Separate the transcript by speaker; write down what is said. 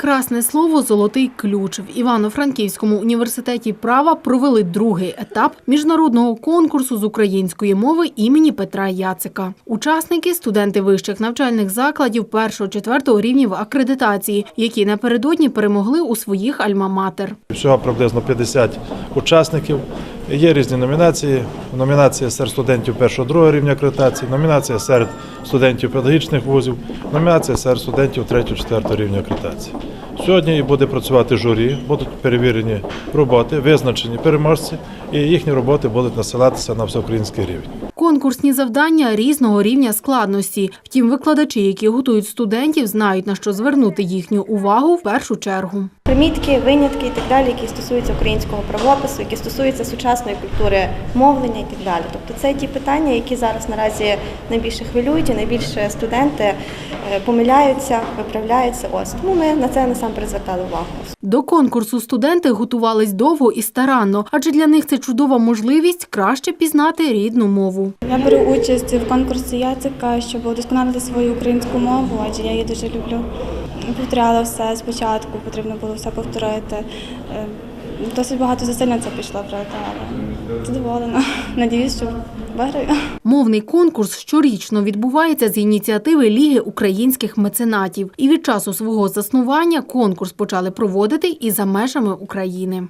Speaker 1: Красне слово Золотий ключ в Івано-Франківському університеті права провели другий етап міжнародного конкурсу з української мови імені Петра Яцика. Учасники студенти вищих навчальних закладів першого-четвертого рівнів акредитації, які напередодні перемогли у своїх альма-матер.
Speaker 2: Всього приблизно 50 учасників. Є різні номінації. Номінація серед студентів першого другого рівня акредитації, номінація серед студентів педагогічних вузів, номінація серед студентів третього четвертого рівня акредитації. Сьогодні буде працювати журі, будуть перевірені роботи, визначені переможці, і їхні роботи будуть насилатися на всеукраїнський рівень.
Speaker 1: Конкурсні завдання різного рівня складності. Втім, викладачі, які готують студентів, знають на що звернути їхню увагу в першу чергу.
Speaker 3: примітки, винятки і так далі, які стосуються українського правопису, які стосуються сучасної культури мовлення і так далі. Тобто це ті питання, які зараз наразі найбільше хвилюють і найбільше студенти е, помиляються, виправляються. Ось тому ми на це насамперед звертали увагу.
Speaker 1: До конкурсу студенти готувались довго і старанно, адже для них це чудова можливість краще пізнати рідну мову.
Speaker 4: Я беру участь в конкурсі Яцика, щоб удосконалити свою українську мову, адже я її дуже люблю. Повторяла все спочатку, потрібно було все повторити. Е, Досить багато зусиль на це пішло, але задоволена. Надіюсь, що виграю.
Speaker 1: Мовний конкурс щорічно відбувається з ініціативи Ліги українських меценатів. І від часу свого заснування конкурс почали проводити і за межами України.